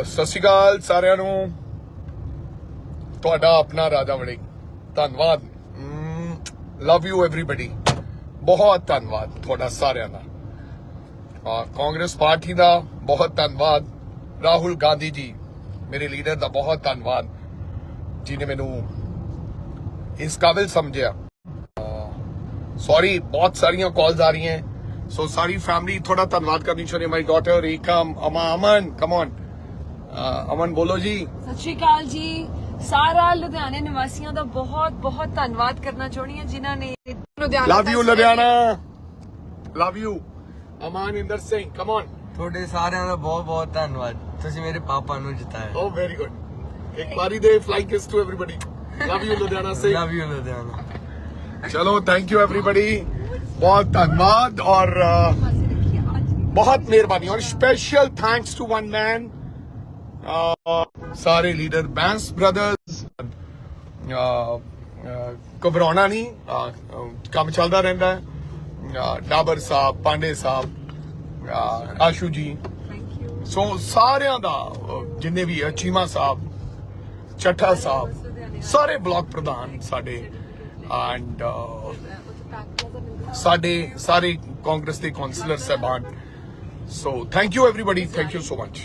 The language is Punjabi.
ਅਹ ਸਤਿ ਸ਼੍ਰੀ ਅਕਾਲ ਸਾਰਿਆਂ ਨੂੰ। ਤੁਹਾਡਾ ਆਪਣਾ ਰਾਜਾ ਵੜਿੰਗ। ਧੰਨਵਾਦ। ਲਵ ਯੂ ਐਵਰੀਬਾਡੀ ਬਹੁਤ ਧੰਨਵਾਦ ਤੁਹਾਡਾ ਸਾਰਿਆਂ ਦਾ। ਅਹ ਕਾਂਗਰਸ ਪਾਰਟੀ ਦਾ ਬਹੁਤ ਧੰਨਵਾਦ। ਰਾਹੁਲ ਗਾਂਧੀ ਜੀ, ਮੇਰੇ ਲੀਡਰ ਦਾ ਬਹੁਤ ਧੰਨਵਾਦ ਜਿਨੇ ਮੈਨੂੰ ਇਸ ਕਾਬਿਲ ਸਮਝਿਆ। ਸੌਰੀ ਬਹੁਤ ਸਾਰੀਆਂ ਕਾਲਸ ਆ ਰਹੀਆਂ। ਸੋ ਸਾਰੀ ਫੈਮਿਲੀ ਥੋੜਾ ਧੰਨਵਾਦ ਕਰਨੀ ਚਾਹੁੰਦੀ ਮਾਈ ਡਾਟਰ ਏਕਮ ਅਮਾ, ਅਮਨ ਕਮ ਔਨ ਅਮਨ ਬੋਲੋ ਜੀ ਸਤਿ ਸ਼੍ਰੀ ਅਕਾਲ ਜੀ ਸਾਰਾ ਲੁਧਿਆਣੇ ਨਿਵਾਸੀਆਂ ਦਾ ਬਹੁਤ ਬਹੁਤ ਧੰਨਵਾਦ ਕਰਨਾ ਚਾਹੁੰਦੀ ਹਾਂ ਜਿਨ੍ਹਾਂ ਨੇ Ludhiana love you Ludhiana love you Aman Inder Singh come on ਤੁਹਾਡੇ ਸਾਰਿਆਂ ਦਾ ਬਹੁਤ ਬਹੁਤ ਧੰਨਵਾਦ ਤੁਸੀਂ ਮੇਰੇ ਪਾਪਾ ਨੂੰ ਜਿਤਾਇਆ ਓ ਵੈਰੀ ਗੁੱਡ ਇੱਕ ਵਾਰੀ ਦੇ flying kiss to everybody love you Ludhiana Singh love you Ludhiana ਚਲੋ ਥੈਂਕ ਯੂ ਐਵਰੀਬਾਡੀ ਬਹੁਤ ਧੰਨਵਾਦ ਔਰ uh, ਬਹੁਤ ਮਿਹਰਬਾਨੀ ਔਰ special thanks to one man ਸਾਰੇ ਲੀਡਰ ਬੈਂਸ ਬ੍ਰਦਰਸ ਘਬਰਾਉਣਾ ਨਹੀਂ ਕੰਮ ਚੱਲਦਾ ਰਹਿੰਦਾ ਹੈ। ਡਾਬਰ ਸਾਹਿਬ ਪਾਂਡੇ ਸਾਹਿਬ ਆਸ਼ੂ ਜੀ। ਸੋ ਸਾਰਿਆਂ ਦਾ ਜਿੰਨੇ ਵੀ ਚੀਮਾ ਸਾਹਿਬ ਚੱਠਾ ਸਾਹਿਬ ਸਾਰੇ ਬਲਾਕ ਪ੍ਰਧਾਨ ਸਾਡੇ ਐਂਡ ਸਾਡੇ ਸਾਰੇ ਕਾਂਗਰਸ ਦੇ ਕਾਉਂਸਲਰ ਸਹਿਬਾਨ। So thank you everybody thank you so much